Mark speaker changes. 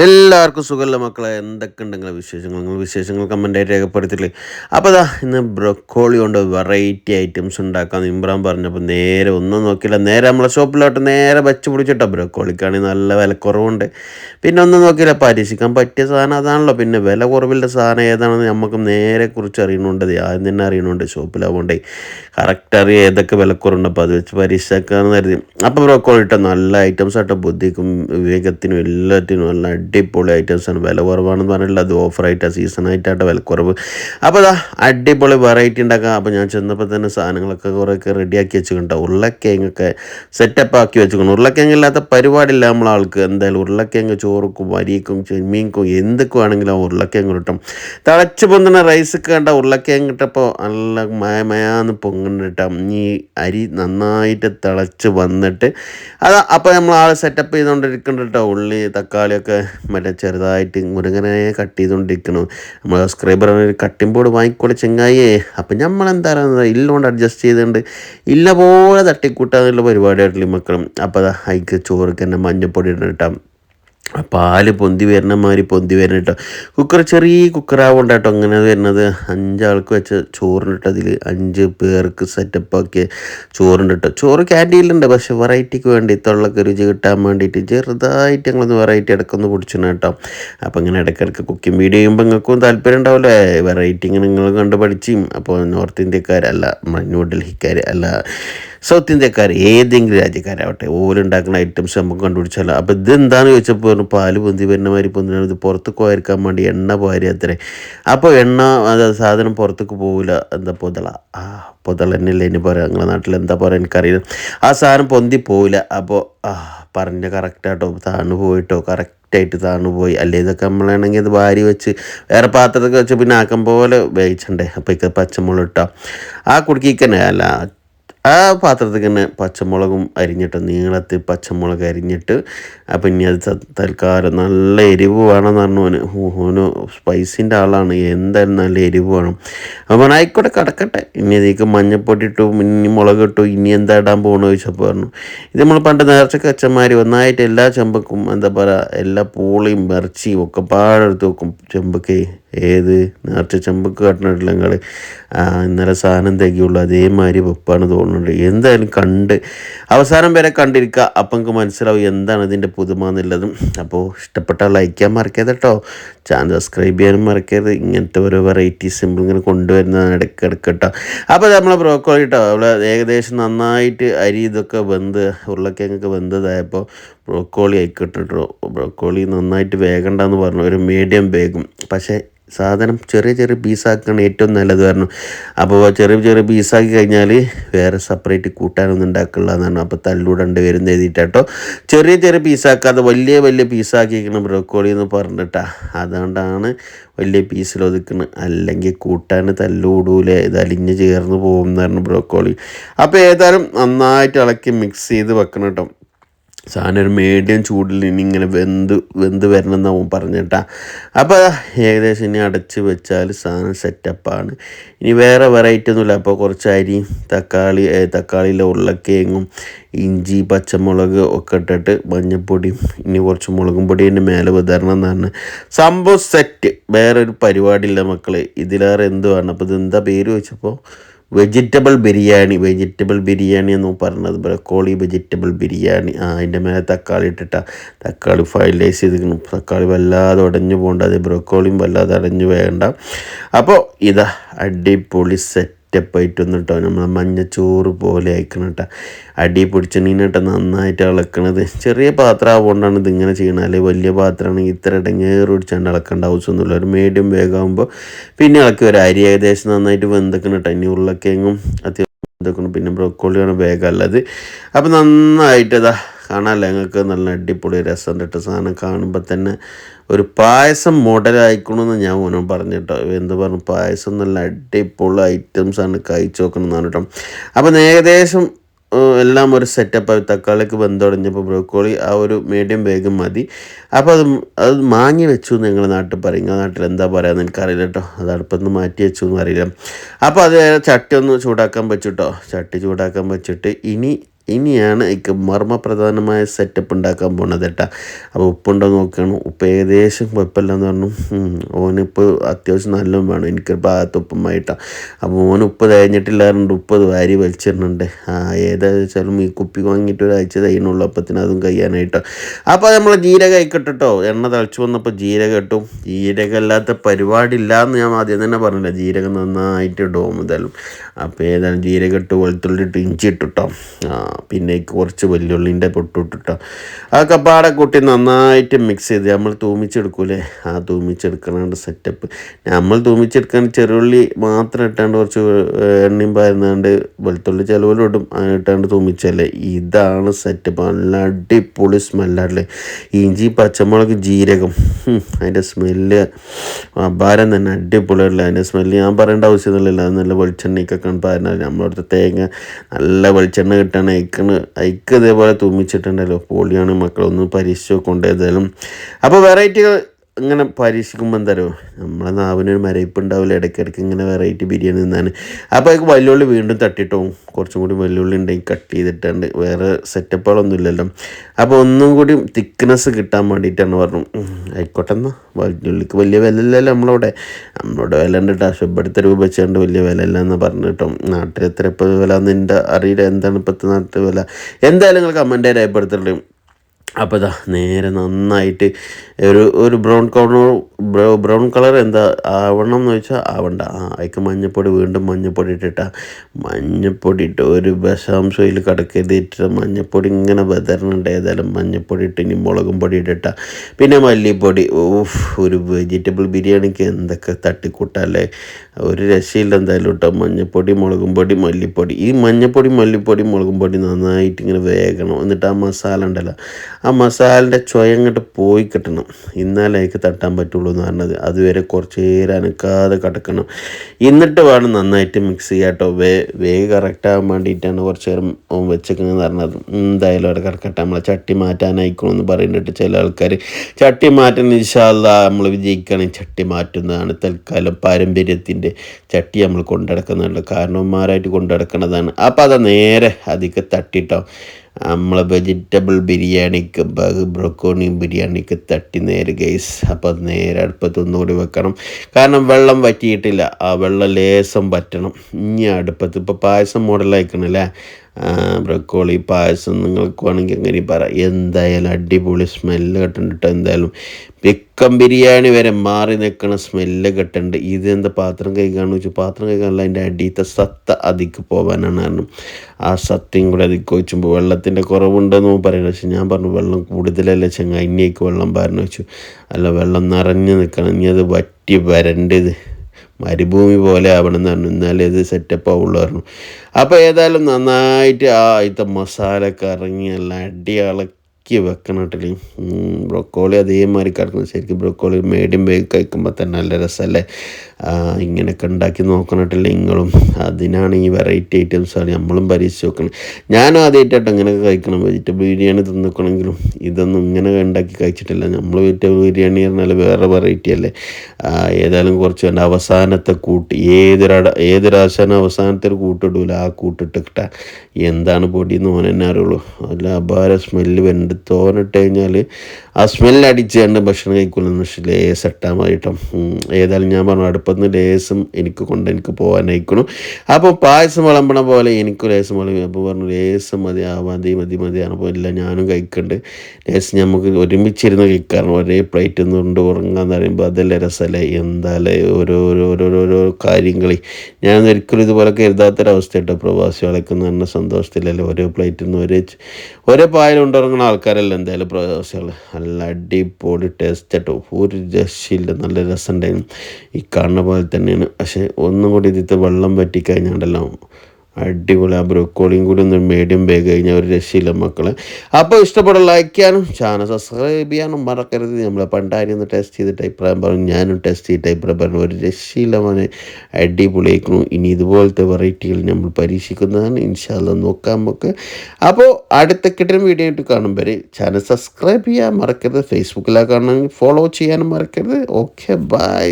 Speaker 1: എല്ലാവർക്കും സുഖമല്ല മക്കളെ? എന്തൊക്കെ ഉണ്ട് നിങ്ങളെ വിശേഷങ്ങൾ? നിങ്ങൾ വിശേഷങ്ങൾ കമന്റായിട്ട് രേഖപ്പെടുത്തില്ലേ അപ്പോൾ അതാ ഇന്ന് ബ്രൊക്കോളി കൊണ്ട് വെറൈറ്റി ഐറ്റംസ് ഉണ്ടാക്കാമെന്ന് ഇമ്രാൻ പറഞ്ഞപ്പോൾ നേരെ ഒന്നും നോക്കിയില്ല. നേരെ നമ്മളെ ഷോപ്പിലോട്ട് നേരെ വെച്ച് പിടിച്ചിട്ടോ. ബ്രൊക്കോളിക്കാണെങ്കിൽ നല്ല വിലക്കുറവുണ്ട്. പിന്നെ ഒന്നും നോക്കിയില്ല. പരീക്ഷിക്കാൻ പറ്റിയ സാധനം അതാണല്ലോ. പിന്നെ വില കുറവിന്റെ സാധനം ഏതാണെന്ന് നമുക്ക് നേരെ കുറിച്ച് അറിയണുണ്ട്. ആദ്യം തന്നെ അറിയണുണ്ട്. ഷോപ്പിലാവുകൊണ്ടേ കറക്റ്റ് അറിയാം ഏതൊക്കെ വിലക്കുറവുണ്ട്. അപ്പോൾ അത് വെച്ച് പരീക്ഷിക്കാമെന്ന് കരുതി. അപ്പോൾ ബ്രൊക്കോളി ഇട്ടോ. നല്ല ഐറ്റംസ് ആട്ടോ. ബുദ്ധിക്കും വിവേകത്തിനും എല്ലാത്തിനും നല്ല അടിപൊളി ഐറ്റംസ് ആണ് വില കുറവാണെന്ന് പറഞ്ഞിട്ടില്ല. അത് ഓഫറായിട്ട് സീസൺ വില കുറവ്. അപ്പോൾ അതാ അടിപൊളി വെറൈറ്റി ഉണ്ടാക്കാം. അപ്പോൾ ഞാൻ ചെന്നപ്പോൾ തന്നെ സാധനങ്ങളൊക്കെ കുറേയൊക്കെ റെഡിയാക്കി വെച്ചിട്ടുണ്ട് ഉരുളക്കിഴങ്ങൊക്കെ സെറ്റപ്പ് ആക്കി വെച്ചിട്ടുണ്ട് ഉരുളക്കിഴങ്ങ് ഇല്ലാത്ത പരിപാടിയില്ല നമ്മളാൾക്ക്. എന്തായാലും ഉരുളക്കിഴങ്ങ് ചോറുക്കും വരിക്കും ചെമ്മീൻക്കും എന്തൊക്കെ വേണമെങ്കിലും ഉരുളക്കിഴങ്ങ് കിട്ടും. തിളച്ച് പൊന്തുന്ന റൈസ് കണ്ട ഉരുളക്കിഴങ്ങ് കിട്ടപ്പോൾ നല്ല മയമയാന്ന് പൊങ്ങണ്ടിട്ടാ ഈ അരി നന്നായിട്ട് തിളച്ച് വന്നിട്ട് അതാ അപ്പോൾ നമ്മൾ ആൾ സെറ്റപ്പ് ചെയ്തുകൊണ്ടിരിക്കുന്നുണ്ട് കേട്ടോ. ഉള്ളി തക്കാളിയൊക്കെ മറ്റേ ചെറുതായിട്ട് മുരുകനെ കട്ട് ചെയ്തുകൊണ്ടിരിക്കണം നമ്മൾ സബ്സ്ക്രൈബർ കട്ടിംഗ് ബോർഡ് വാങ്ങിക്കോളെ ചെങ്ങായേ അപ്പം നമ്മൾ എന്താ പറയുന്നത് ഇല്ലോണ്ട് അഡ്ജസ്റ്റ് ചെയ്തുകൊണ്ട് ഇല്ല പോലെ തട്ടിക്കൂട്ടാന്നുള്ള പരിപാടിയായിട്ടുള്ള മക്കളും. അപ്പോൾ അതാ അതിക്ക് ചോറൊക്കെ തന്നെ മഞ്ഞപ്പൊടി ഇടണം പാൽ പൊന്തി വരുന്ന മാതിരി പൊന്തി വരുന്ന കേട്ടോ. കുക്കർ ചെറിയ കുക്കറാവുണ്ട് കേട്ടോ അങ്ങനെ വരുന്നത്. അഞ്ചാൾക്ക് വെച്ച ചോറിനിട്ട് അതിൽ അഞ്ച് പേർക്ക് സെറ്റപ്പ് ആക്കിയ ചോറുണ്ട് കേട്ടോ. ചോറ് ക്യാന്റീനിലുണ്ട് പക്ഷെ വെറൈറ്റിക്ക് വേണ്ടി ഇത്തുള്ളൊക്കെ രുചി കിട്ടാൻ വേണ്ടിയിട്ട് ചെറുതായിട്ട് ഞങ്ങളൊന്ന് വെറൈറ്റി ഇടക്കൊന്ന് പിടിച്ചിരുന്നു കേട്ടോ. അപ്പോൾ ഇങ്ങനെ ഇടയ്ക്കിടയ്ക്ക് കുക്കിംഗ് വീഡിയോ ചെയ്യുമ്പോൾ നിങ്ങൾക്കും താല്പര്യം ഉണ്ടാവുമല്ലോ. വെറൈറ്റി ഇങ്ങനെ നിങ്ങൾ കണ്ട് പഠിച്ചും. അപ്പോൾ നോർത്ത് ഇന്ത്യക്കാരല്ല ന്യൂഡൽഹിക്കാർ അല്ല സൗത്ത് ഇന്ത്യക്കാർ ഏതെങ്കിലും രാജ്യക്കാരാവട്ടെ ഓലുണ്ടാക്കുന്ന ഐറ്റംസ് നമുക്ക് കണ്ടുപിടിച്ചാലോ? അപ്പോൾ ഇത് എന്താണെന്ന് ചോദിച്ചപ്പോൾ പറഞ്ഞു പാൽ പൊന്തി വരുന്ന മാതിരി പൊന്തിനാണ് ഇത് പുറത്തേക്ക് പോയിരിക്കാൻ വേണ്ടി എണ്ണ പോരി അത്രേ. അപ്പോൾ എണ്ണ അത് സാധനം പുറത്തേക്ക് പോകില്ല എന്താ പൊതള? ആ പൊതള തന്നെയല്ലേ ഇനി പറയാം നിങ്ങളുടെ നാട്ടിൽ എന്താ പറയുക എനിക്കറിയില്ല. ആ സാധനം പൊന്തി പോവില്ല അപ്പോൾ ആ പറഞ്ഞ കറക്റ്റാട്ടോ താണു പോയിട്ടോ കറക്റ്റ് ആയിട്ട് താണു പോയി. അല്ലേ ഇതൊക്കെ നമ്മളാണെങ്കിൽ അത് വാരി വെച്ച് വേറെ പാത്രത്തൊക്കെ വെച്ച് പിന്നെ ആക്കം പോലെ വേവിച്ചണ്ടേ? അപ്പോൾ ഇക്ക പച്ചമുളക് ഇട്ടാം. ആ കുടുക്കിക്കന്നെ അല്ല ആ പാത്രത്തിൽ തന്നെ പച്ചമുളകും അരിഞ്ഞിട്ട് നീളത്തിൽ പച്ചമുളക് അരിഞ്ഞിട്ട് അപ്പം ഇനി അത് തൽക്കാലം നല്ല എരിവ് വേണമെന്ന് പറഞ്ഞു ഓന്. സ്പൈസിന്റെ ആളാണ്. എന്തായാലും നല്ല എരിവ് വേണം. അപ്പം ആയിക്കോട്ടെ കിടക്കട്ടെ. ഇനി അതിലേക്ക് മഞ്ഞപ്പൊട്ടിട്ടു ഇനി മുളക് ഇട്ടു ഇനി എന്താ ഇടാൻ പോകണമെന്ന് ചോദിച്ചപ്പോൾ പറഞ്ഞു. ഇത് നമ്മൾ പണ്ട് നേർച്ചക്ക് അച്ഛന്മാർ ഒന്നായിട്ട് എല്ലാ ചെമ്പക്കും എന്താ പറയുക എല്ലാ പൂളിയും ഇറച്ചിയും ഒക്കെ പാടെടുത്ത് വെക്കും ചെമ്പക്കേ. ഏത് നേർച്ച ചെമ്പക്ക് കട്ടിട്ടില്ല നിങ്ങൾ ഇന്നലെ സാധനം തികയുള്ളൂ. അതേമാതിരി വെപ്പാണ് തോന്നുന്നുണ്ട്. എന്തായാലും കണ്ട് അവസാനം വരെ കണ്ടിരിക്കുക അപ്പം നമുക്ക് മനസ്സിലാവും എന്താണ് ഇതിന്റെ പുതുമ എന്നുള്ളതും. അപ്പോൾ ഇഷ്ടപ്പെട്ടാൽ ലൈക്ക് ചെയ്യാൻ മറക്കരുത് കേട്ടോ ചാനൽ സബ്സ്ക്രൈബ് ചെയ്യാനും മറക്കരുത്. ഇങ്ങനത്തെ ഓരോ വെറൈറ്റി സിമ്പിൾ ഇങ്ങനെ കൊണ്ടുവരുന്നതാണ് ഇടയ്ക്ക് ഇടയ്ക്ക് കേട്ടോ അപ്പോൾ നമ്മളെ ബ്രോക്കോളി കേട്ടോ അവിടെ ഏകദേശം നന്നായിട്ട് അരി ഇതൊക്കെ വെന്ത് ഉരുളക്കിഴങ്ങൊക്കെ വെന്തതായപ്പോൾ ബ്രോക്കോളി ആയിക്കിട്ടിട്ടോ ബ്രോക്കോളി നന്നായിട്ട് വേഗണ്ടെന്ന് പറഞ്ഞു. ഒരു മീഡിയം വേഗം. പക്ഷേ സാധനം ചെറിയ ചെറിയ പീസാക്കാണ് ഏറ്റവും നല്ലത് പറഞ്ഞു അപ്പോൾ ചെറിയ ചെറിയ പീസാക്കി കഴിഞ്ഞാൽ വേറെ സെപ്പറേറ്റ് കൂട്ടാനൊന്നും ഉണ്ടാക്കില്ല എന്നാണ് അപ്പോൾ തല്ലൂടണ്ട് വരുന്ന എഴുതിയിട്ടോ ചെറിയ ചെറിയ പീസാക്കാതെ വലിയ വലിയ പീസാക്കിയിരിക്കണം ബ്രോക്കോളി എന്ന് പറഞ്ഞിട്ടാ. അതുകൊണ്ടാണ് വലിയ പീസിൽ ഒതുക്കുന്നത് അല്ലെങ്കിൽ കൂട്ടാൻ തല്ലൂടൂല ഇത് അലിഞ്ഞ് ചേർന്ന് പോകും പറഞ്ഞു ബ്രോക്കോളി. അപ്പോൾ ഏതായാലും നന്നായിട്ട് ഇളക്കി മിക്സ് ചെയ്ത് വെക്കണം കേട്ടോ സാധനം ഒരു മീഡിയം ചൂടിൽ ഇനി ഇങ്ങനെ വെന്ത് വെന്ത് വരണം അവൻ പറഞ്ഞിട്ടാ അപ്പോൾ ഏകദേശം ഇനി അടച്ച് വെച്ചാൽ സാധനം സെറ്റപ്പാണ് ഇനി വേറെ വെറൈറ്റി ഒന്നുമില്ല. അപ്പോൾ കുറച്ച് അരി തക്കാളി തക്കാളിയിലെ ഉരുളക്കിഴങ്ങും ഇഞ്ചി പച്ചമുളക് ഒക്കെ ഇട്ടിട്ട് മഞ്ഞൾപ്പൊടിയും ഇനി കുറച്ച് മുളകും പൊടി അതിന്റെ മേലെ വിതരണം എന്നാണ് സംഭവം സെറ്റ് വേറൊരു പരിപാടിയില്ല മക്കളെ. ഇതിലേറെ എന്തുവാണ്? വേണം അപ്പോൾ ഇത് എന്താ പേര് വെച്ചപ്പോൾ വെജിറ്റബിൾ ബിരിയാണി വെജിറ്റബിൾ ബിരിയാണി എന്ന് പറഞ്ഞത് ബ്രക്കോളി വെജിറ്റബിൾ ബിരിയാണി ആ അതിന്റെ മേലെ തക്കാളി ഇട്ടിട്ട. തക്കാളി ഫൈലൈസ് ചെയ്തിരിക്കണം തക്കാളി വല്ലാതെ ഉടഞ്ഞു പോകേണ്ട. അത് ബ്രക്കോളിയും വല്ലാതെ അടഞ്ഞു വേണ്ട. അപ്പോൾ ഇതാ അടിപൊളി സെറ്റപ്പായിട്ടൊന്നും കേട്ടോ നമ്മളെ മഞ്ഞച്ചോറ് പോലെ അയക്കണം കേട്ടോ അടി പിടിച്ചണീനിട്ട് നന്നായിട്ട് ഇളക്കണത് ചെറിയ പാത്രം ആവുകൊണ്ടാണ് ഇതിങ്ങനെ ചെയ്യണത്. അല്ലെങ്കിൽ വലിയ പാത്രമാണെങ്കിൽ ഇത്ര ഇടങ്ങേറ് പിടിച്ചാണ്ട് ഇളക്കേണ്ട ആവശ്യമൊന്നുമില്ല. ഒരു മീഡിയം വേഗമാകുമ്പോൾ പിന്നെ ഇളക്കി ഒരു അരി ഏകദേശം നന്നായിട്ട് വെന്തക്കണം കേട്ടോ ഇനി ഉരുളക്കിഴങ്ങും അത്യാവശ്യം വെന്തക്കണം. പിന്നെ ബ്രോക്കോളിയാണ് വേഗം ഉള്ളത് അപ്പോൾ നന്നായിട്ട് ഇതാ കാണാമല്ലോ ഞങ്ങൾക്ക് നല്ല അടിപൊളി രസം ഇട്ട സാധനം കാണുമ്പോൾ തന്നെ ഒരു പായസം മോഡലായിക്കണമെന്ന് ഞാൻ ഓനോ പറഞ്ഞിട്ടോ എന്ത് പറഞ്ഞു? പായസം നല്ല അടിപൊളി ഐറ്റംസാണ് കഴിച്ചു നോക്കണം എന്നാണ് കേട്ടോ അപ്പം ഏകദേശം എല്ലാം ഒരു സെറ്റപ്പ് ആയി. തക്കാളിക്ക് ബന്ധമടഞ്ഞപ്പോൾ ബ്രോക്കോളി ആ ഒരു മീഡിയം വേഗം മതി. അപ്പോൾ അത് അത് മാങ്ങി വെച്ചു എന്ന് ഞങ്ങളുടെ നാട്ടിൽ പറയും. നിങ്ങളുടെ നാട്ടിൽ എന്താ പറയുക എനിക്കറിയില്ല കേട്ടോ അത് അടുപ്പത്ത് മാറ്റി വെച്ചു എന്ന് അറിയില്ല. അപ്പോൾ അത് ചട്ടി ഒന്ന് ചൂടാക്കാൻ വെച്ചിട്ടോ ചട്ടി ചൂടാക്കാൻ വെച്ചിട്ട് ഇനി ഇനിയാണ് എനിക്ക് മർമ്മപ്രധാനമായ സെറ്റപ്പ് ഉണ്ടാക്കാൻ പോണത് കേട്ടാ അപ്പോൾ ഉപ്പുണ്ടോ നോക്കണം. ഉപ്പ് ഏകദേശം കുഴപ്പമില്ലെന്ന് പറഞ്ഞു. ഓനിപ്പ് അത്യാവശ്യം നല്ലോണം വേണം. എനിക്കൊരു ഭാഗത്ത് ഉപ്പുമായിട്ടാണ് അപ്പോൾ ഓൻ ഉപ്പ് തേഞ്ഞിട്ടില്ലാറുണ്ട്. ഉപ്പ് അത് വാരി വലിച്ചിടുന്നുണ്ട് ആ വെച്ചാലും ഈ കുപ്പി വാങ്ങിയിട്ട് ഒരാഴ്ച തയ്യണുള്ളൂ അപ്പത്തിന് അതും കഴിയാനായിട്ട്. അപ്പോൾ നമ്മൾ ജീരകം ആയിക്കോട്ടോ എണ്ണ തളിച്ചു വന്നപ്പോൾ ജീരകം ഇട്ടു. ജീരകം അല്ലാത്ത പരിപാടി ഇല്ലാന്ന് ഞാൻ ആദ്യം തന്നെ പറഞ്ഞില്ല. ജീരകം നന്നായിട്ട് ഇടും മുതലും. അപ്പോൾ ഏതായാലും ജീരകം ഇട്ട് വെളുത്തുള്ളി ഇട്ട് ഇഞ്ചി ഇട്ടിട്ടോ. ആ പിന്നെ കുറച്ച് വെല്ലുള്ളിന്റെ പൊട്ടിട്ടോ ആ പാടെ കൂട്ടി നന്നായിട്ട് മിക്സ് ചെയ്ത് നമ്മൾ തൂമിച്ചെടുക്കൂലേ ആ തൂമിച്ചെടുക്കണാണ്ട് സെറ്റപ്പ് നമ്മൾ തൂമിച്ചെടുക്കാൻ ചെറുള്ളി മാത്രം ഇട്ടാണ്ട് കുറച്ച് എണ്ണയും പാരുന്നാണ്ട് വെളുത്തുള്ളി ചിലവിലും ഇടും. അങ്ങനെ ഇട്ടാണ്ട് തൂമിച്ചല്ലേ? ഇതാണ് സെറ്റപ്പ് നല്ല അടിപൊളി സ്മെല്ലാണല്ലേ ഇഞ്ചി പച്ചമുളക് ജീരകം. അതിന്റെ സ്മെല്ല് അപാരം തന്നെ അടിപൊളിയല്ലേ അതിന്റെ സ്മെല്ല് ഞാൻ പറയേണ്ട ആവശ്യമൊന്നുമില്ല അത് നല്ല വെളിച്ചെണ്ണയ്ക്കൊക്കെ പറഞ്ഞാൽ നമ്മളടുത്ത് തേങ്ങ നല്ല വെളിച്ചെണ്ണ കിട്ടാണ് അയക്കണ് അയക്ക് ഇതേപോലെ തുമ്മിച്ചിട്ടുണ്ടല്ലോ പൊളിയാണ് മക്കളൊന്ന് പരീക്ഷിച്ച് കൊണ്ടേതായാലും അപ്പോൾ വെറൈറ്റികൾ ഇങ്ങനെ പരീക്ഷിക്കുമ്പോൾ എന്താ പറയുക നമ്മളെ നാവിനൊരു മരയിപ്പ് ഉണ്ടാവില്ല ഇടയ്ക്കിടയ്ക്ക് ഇങ്ങനെ വെറൈറ്റി ബിരിയാണി നിന്നാണ് അപ്പോൾ അതിൽ വെല്ലുള്ളി വീണ്ടും തട്ടിട്ടോ കുറച്ചും കൂടി വെല്ലുള്ളി ഉണ്ടെങ്കിൽ കട്ട് ചെയ്തിട്ടുണ്ട് വേറെ സെറ്റപ്പുകളൊന്നും ഇല്ലല്ലോ. അപ്പോൾ ഒന്നും കൂടി തിക്നെസ് കിട്ടാൻ വേണ്ടിയിട്ടാണ് പറഞ്ഞു. ആയിക്കോട്ടെ എന്നാൽ വെല്ലുള്ളിക്ക് വലിയ വില ഇല്ലല്ലോ നമ്മളവിടെ. നമ്മളവിടെ വില ഉണ്ട് കേട്ടോ പക്ഷെ രൂപ വെച്ചുകൊണ്ട് വലിയ വില ഇല്ല എന്ന് പറഞ്ഞു കേട്ടോ. നാട്ടിൽ എത്ര ഇപ്പോൾ വില? എന്ന് എന്റെ അറിയില്ല. എന്താണ് ഇപ്പോഴത്തെ നാട്ടിൽ വില? എന്തായാലും നിങ്ങൾ കമന്റ് രേഖപ്പെടുത്തുന്നുണ്ട് അപ്പോൾ ഇതാ നേരെ നന്നായിട്ട് ഒരു ഒരു ബ്രൗൺ കളർ ബ്രൗൺ കളർ എന്താ ആവണം എന്ന് വെച്ചാൽ ആവണ്ട. ആ അതിക്ക് മഞ്ഞപ്പൊടി വീണ്ടും മഞ്ഞപ്പൊടി ഇട്ടിട്ട. മഞ്ഞപ്പൊടി ഇട്ട് ഒരു വിഷാംശയിൽ കടക്കെതിട്ട് മഞ്ഞപ്പൊടി ഇങ്ങനെ ബദറിനുണ്ട് ഏതായാലും മഞ്ഞപ്പൊടി ഇട്ട് ഇനി മുളകും പൊടി ഇട്ടിട്ട. പിന്നെ മല്ലിപ്പൊടി. ഓഫ് ഒരു വെജിറ്റബിൾ ബിരിയാണിക്ക് എന്തൊക്കെ തട്ടിക്കൂട്ടല്ലേ. ഒരു രക്ഷയില്ല എന്തായാലും കേട്ടോ മഞ്ഞപ്പൊടി മുളകും പൊടി മല്ലിപ്പൊടി. ഈ മഞ്ഞപ്പൊടി മല്ലിപ്പൊടി മുളകും പൊടി നന്നായിട്ട് ഇങ്ങനെ വേഗണം എന്നിട്ട് ആ മസാല ഉണ്ടല്ലോ. ആ മസാലന്റെ ചുയ പോയി കിട്ടണം. എന്നാലേ അതിലേക്ക് തട്ടാൻ പറ്റുള്ളൂ എന്ന് പറഞ്ഞത്. അതുവരെ കുറച്ച് നേരം അനക്കാതെ കിടക്കണം. എന്നിട്ട് വേണം നന്നായിട്ട് മിക്സ് ചെയ്യാം കേട്ടോ. വേ വേഗ കറക്റ്റാകാൻ വേണ്ടിയിട്ടാണ് കുറച്ച് നേരം വെച്ചേക്കുന്നതെന്ന് വെച്ചേക്കുന്നത് പറഞ്ഞത്. എന്തായാലും അവിടെ കിടക്കട്ടെ. നമ്മളെ ചട്ടി മാറ്റാനായിക്കണമെന്ന് പറയുന്നുണ്ട് ചില ആൾക്കാർ. ചട്ടി മാറ്റുന്ന ഇൻഷാല്ല നമ്മൾ വിജയിക്കുകയാണെങ്കിൽ ചട്ടി മാറ്റുന്നതാണ് തൽക്കാലം പാരമ്പര്യത്തിന്റെ ചട്ടി നമ്മൾ കൊണ്ടുനടക്കുന്നുണ്ട് കാരണവന്മാരായിട്ട് കൊണ്ടുനടക്കുന്നതാണ് അപ്പോൾ അത് നേരെ അധികം തട്ടിട്ടോ. നമ്മളെ വെജിറ്റബിൾ ബിരിയാണിക്ക് ബ്രൊക്കോണി ബിരിയാണിക്ക് തട്ടി നേരെ ഗൈസ് അപ്പോൾ നേരെ അടുപ്പത്ത് ഒന്നുകൂടി വെക്കണം. കാരണം വെള്ളം വറ്റിയിട്ടില്ല. ആ വെള്ളം ലേസം പറ്റണം ഇനി അടുപ്പത്ത് ഇപ്പോൾ പായസം മോഡലായിക്കണല്ലേ ബ്രക്കോളി പായസം നിങ്ങൾക്ക് വേണമെങ്കിൽ അങ്ങനെ പറ. എന്തായാലും അടിപൊളി സ്മെല്ല് കിട്ടുന്നുണ്ട് എന്തായാലും. ചിക്കൻ ബിരിയാണി വരെ മാറി നിൽക്കണ സ്മെല്ല് കിട്ടുന്നുണ്ട് ഇതെന്താ പാത്രം കഴിക്കാന്ന് വെച്ചു? പാത്രം കഴിക്കാനല്ല അതിന്റെ അടിയത്തെ സത്ത അതിക്ക് പോകാനാണ് കാരണം. ആ സത്യം കൂടെ അതിക്ക് വെച്ചുമ്പോൾ വെള്ളത്തിന്റെ കുറവുണ്ടെന്ന് പറയുന്നത് പക്ഷെ ഞാൻ പറഞ്ഞു വെള്ളം കൂടുതലല്ലേ ചെങ്ങ ഇനിയേക്ക് വെള്ളം പറഞ്ഞു വെച്ചു. അല്ല വെള്ളം നിറഞ്ഞു നിൽക്കണം ഇനി അത് വറ്റി വരണ്ടത്. മരുഭൂമി പോലെ ആവണം എന്ന് പറഞ്ഞു. എന്നാലേ ഇത് സെറ്റപ്പ് ആവുള്ളൂ പറഞ്ഞു. അപ്പോൾ ഏതായാലും നന്നായിട്ട് ആ ഇത് മസാല ഇറങ്ങി എല്ലാം അടി ഇളക്കി വെക്കണം കേട്ടില്ല? ബ്രൊക്കോളി അതേമാതിരി കിടക്കണം ശരിക്കും ബ്രൊക്കോളി മീഡിയം വേഗം കഴിക്കുമ്പോൾ തന്നെ നല്ല രസമല്ലേ? ഇങ്ങനെയൊക്കെ ഉണ്ടാക്കി നോക്കണം കേട്ടില്ല നിങ്ങളും. അതിനാണ് ഈ വെറൈറ്റി ഐറ്റംസാണ് നമ്മളും പരീക്ഷിച്ച് നോക്കണം. ഞാനും ആദ്യമായിട്ടായിട്ട് ഇങ്ങനെയൊക്കെ കഴിക്കണം. വെജിറ്റബിൾ ബിരിയാണി തിന്നിക്കണമെങ്കിലും ഇതൊന്നും ഇങ്ങനെ ഉണ്ടാക്കി കഴിച്ചിട്ടില്ല. നമ്മൾ വെജിറ്റബിൾ ബിരിയാണി പറഞ്ഞാൽ വേറെ വെറൈറ്റി അല്ലേ? ഏതായാലും കുറച്ച് വേണ്ട. അവസാനത്തെ കൂട്ട് ഏതൊരട ഏതൊരാശാനം അവസാനത്തെ ഒരു കൂട്ടിടൂല. ആ കൂട്ടിട്ടിട്ട. എന്താണ് പൊടി എന്ന് ഓൻ അറിയുള്ളൂ. അല്ല അപാര സ്മെല്ല് വരുന്നുണ്ട് തോന്നിട്ട് കഴിഞ്ഞാൽ ആ സ്മെല്ലടിച്ച് കണ്ട് ഭക്ഷണം കഴിക്കില്ലെന്ന് പക്ഷേ ലേസ് ഇട്ടാൽ മതി കേട്ടോ ഏതായാലും ഞാൻ പറഞ്ഞു അടുപ്പത്ത് നിന്ന് ലേസും എനിക്ക് കൊണ്ട് എനിക്ക് പോകാനായിക്കണം അപ്പോൾ പായസം വിളമ്പണ പോലെ എനിക്ക് ലേസം വിളമ്പി അപ്പോൾ പറഞ്ഞു ലേസ് മതി ആ മതി മതി മതി അപ്പോൾ ഇല്ല ഞാനും കഴിക്കണ്ട്. ലേസ് നമുക്ക് ഒരുമിച്ചിരുന്ന് കഴിക്കാറുണ്ട് ഒരേ പ്ലേറ്റ് കൊണ്ട് ഉറങ്ങാന്ന് പറയുമ്പോൾ അതല്ലേ രസമല്ലേ എന്താല്ലേ ഓരോ ഓരോ ഓരോ ഓരോ കാര്യങ്ങൾ ഞാൻ ഒരിക്കലും ഇതുപോലെ കരുതാത്തൊരവസ്ഥ കേട്ടോ പ്രവാസികളൊക്കെ നല്ല സന്തോഷത്തിലല്ലേ? ഓരോ പ്ലേറ്റിൽ നിന്ന് ഒരേ ഒരേ പായൽ കൊണ്ടിറങ്ങുന്ന ആൾക്കാരല്ല എന്തായാലും പ്രവാസികൾ നല്ല അടിപൊളി ടേസ്റ്റ് കേട്ടോ ഒരു രക്ഷയില്ല. നല്ല രസമുണ്ടായിരുന്നു. ഈ കാണുന്ന പോലെ തന്നെയാണ്. പക്ഷേ ഒന്നും കൂടി ഇതിത്തെ വെള്ളം പറ്റിക്കഴിഞ്ഞാണ്ടല്ലോ അടിപൊളി ആ ബ്രോക്കോളിയും കൂടി ഒന്ന് മീഡിയം ബേഗ് കഴിഞ്ഞാൽ ഒരു രക്ഷയില്ല മക്കളെ. അപ്പോൾ ഇഷ്ടപ്പെട്ട ലൈക്ക് ചെയ്യാനും ചാനൽ സബ്സ്ക്രൈബ് ചെയ്യാനും മറക്കരുത്. നമ്മൾ പണ്ടാരി ഒന്ന് ടെസ്റ്റ് ചെയ്തിട്ട് അഭിപ്രായം പറഞ്ഞു ഞാനും ടെസ്റ്റ് ചെയ്തിട്ട് അഭിപ്രായം പറഞ്ഞു. ഒരു രക്ഷയില്ല മോനെ. അടിപൊളിയായിരുന്നു ഇനി ഇതുപോലത്തെ വെറൈറ്റികൾ നമ്മൾ പരീക്ഷിക്കുന്നതാണ്. ഇൻഷാല്ല നോക്കാം നമുക്ക്. അപ്പോൾ അടുത്ത കിട്ടുന്ന വീഡിയോ ആയിട്ട് കാണും വരെ. ചാനൽ സബ്സ്ക്രൈബ് ചെയ്യാൻ മറക്കരുത്. ഫേസ്ബുക്കിലാണ് കാണണമെങ്കിൽ ഫോളോ ചെയ്യാനും മറക്കരുത്. Okay bye